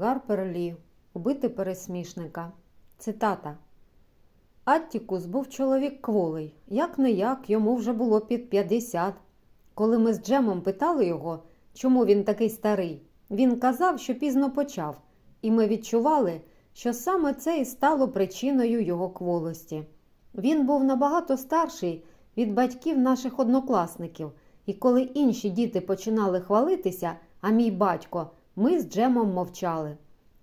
Гарпер Лі. Убити пересмішника. Цитата. Аттікус був чоловік кволий. Як не як, йому вже було під 50. Коли ми з Джемом питали його, чому він такий старий, він казав, що пізно почав, і ми відчували, що саме це і стало причиною його кволості. Він був набагато старший від батьків наших однокласників, і коли інші діти починали хвалитися, а мій батько, ми з Джемом мовчали.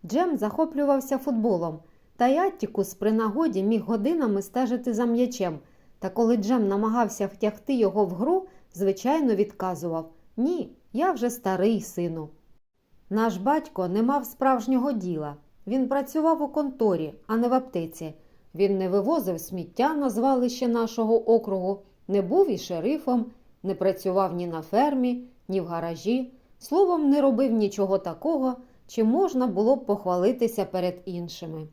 Джем захоплювався футболом, та й Аттікус при нагоді міг годинами стежити за м'ячем. Та коли Джем намагався втягти його в гру, звичайно відказував Ні, я вже старий сину. Наш батько не мав справжнього діла. Він працював у конторі, а не в аптеці. Він не вивозив сміття на звалище нашого округу, не був і шерифом, не працював ні на фермі, ні в гаражі. Словом, не робив нічого такого, чим можна було б похвалитися перед іншими.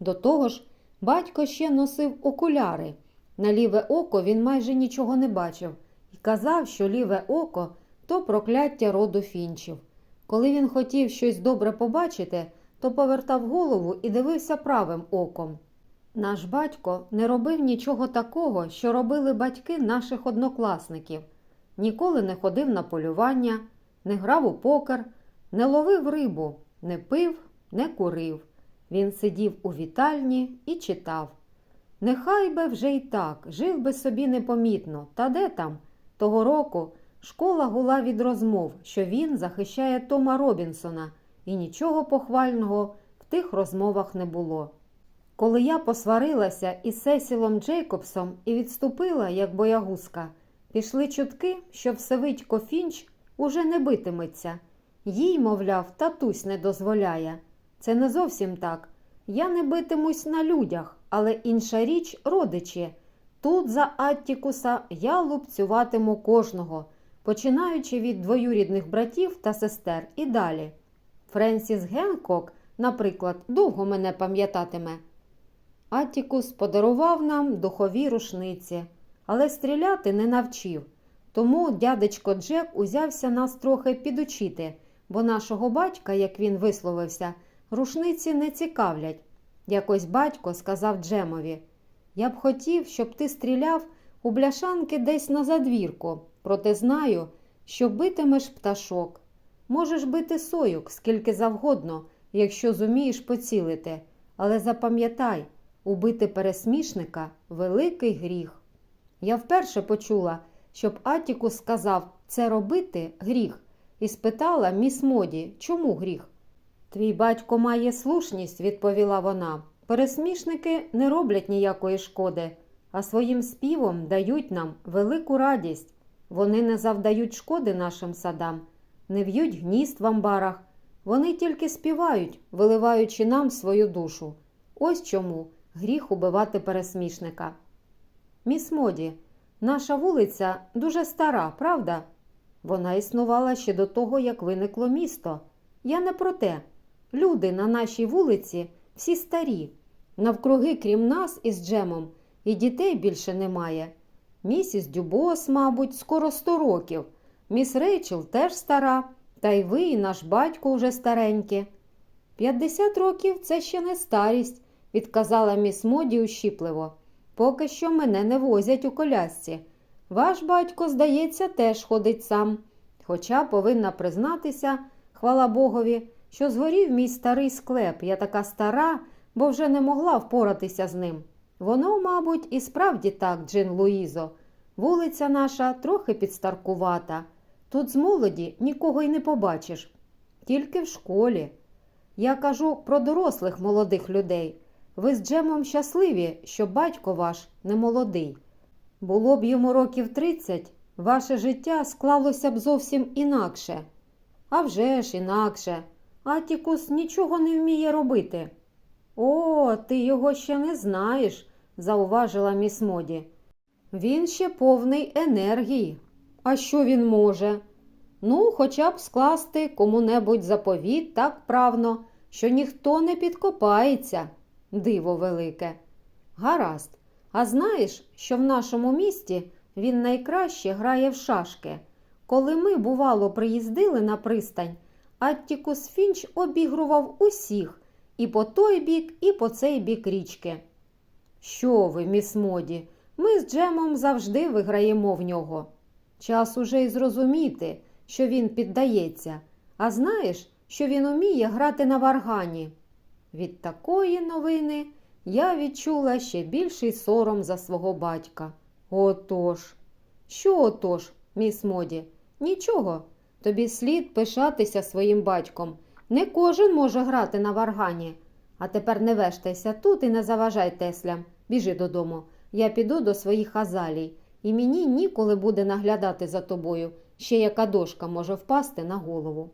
До того ж, батько ще носив окуляри. На ліве око він майже нічого не бачив і казав, що ліве око то прокляття роду фінчів. Коли він хотів щось добре побачити, то повертав голову і дивився правим оком. Наш батько не робив нічого такого, що робили батьки наших однокласників. Ніколи не ходив на полювання, не грав у покер, не ловив рибу, не пив, не курив. Він сидів у вітальні і читав. Нехай би вже й так, жив би собі непомітно, та де там? Того року школа гула від розмов, що він захищає Тома Робінсона, і нічого похвального в тих розмовах не було. Коли я посварилася із Сесілом Джейкобсом і відступила, як боягузка, пішли чутки, що Всевидько Фінч уже не битиметься. Їй, мовляв, татусь не дозволяє. Це не зовсім так. Я не битимусь на людях, але інша річ родичі. Тут за Аттікуса я лупцюватиму кожного, починаючи від двоюрідних братів та сестер і далі. Френсіс Генкок, наприклад, довго мене пам'ятатиме. Аттікус подарував нам духові рушниці, але стріляти не навчив. Тому дядечко Джек узявся нас трохи підучити, бо нашого батька, як він висловився, рушниці не цікавлять. Якось батько сказав Джемові Я б хотів, щоб ти стріляв у бляшанки десь на задвірку, проте знаю, що битимеш пташок. Можеш бити союк скільки завгодно, якщо зумієш поцілити, але запам'ятай, убити пересмішника великий гріх. Я вперше почула, щоб Атікус сказав це робити гріх, і спитала міс Моді, чому гріх. Твій батько має слушність, відповіла вона. Пересмішники не роблять ніякої шкоди, а своїм співом дають нам велику радість. Вони не завдають шкоди нашим садам, не в'ють гнізд в амбарах. Вони тільки співають, виливаючи нам свою душу. Ось чому гріх убивати пересмішника. Міс Моді, наша вулиця дуже стара, правда? Вона існувала ще до того, як виникло місто. Я не про те. Люди на нашій вулиці всі старі. Навкруги, крім нас із Джемом, і дітей більше немає. Місіс Дюбос, мабуть, скоро сто років. Міс Рейчел теж стара, та й ви, і наш батько уже старенькі. П'ятдесят років це ще не старість, відказала міс Моді ущіпливо. Поки що мене не возять у колясці. Ваш батько, здається, теж ходить сам. Хоча повинна признатися, хвала Богові, що згорів мій старий склеп. Я така стара, бо вже не могла впоратися з ним. Воно, мабуть, і справді так, Джин Луїзо. Вулиця наша трохи підстаркувата. Тут з молоді нікого й не побачиш, тільки в школі. Я кажу про дорослих молодих людей. Ви з Джемом щасливі, що батько ваш не молодий. Було б йому років тридцять, ваше життя склалося б зовсім інакше. А вже ж інакше. Атікус нічого не вміє робити. О, ти його ще не знаєш, зауважила міс Моді. Він ще повний енергії. А що він може? Ну, хоча б скласти кому-небудь заповіт так правно, що ніхто не підкопається. Диво велике. Гаразд. А знаєш, що в нашому місті він найкраще грає в шашки. Коли ми, бувало, приїздили на пристань, Аттікус Фінч обігрував усіх і по той бік, і по цей бік річки. Що ви, міс Моді, ми з Джемом завжди виграємо в нього. Час уже й зрозуміти, що він піддається, а знаєш, що він уміє грати на варгані. Від такої новини я відчула ще більший сором за свого батька. Отож. Що отож, міс Моді? Нічого. Тобі слід пишатися своїм батьком. Не кожен може грати на варгані. А тепер не вештайся тут і не заважай Теслям. Біжи додому. Я піду до своїх азалій, і мені ніколи буде наглядати за тобою. Ще яка дошка може впасти на голову.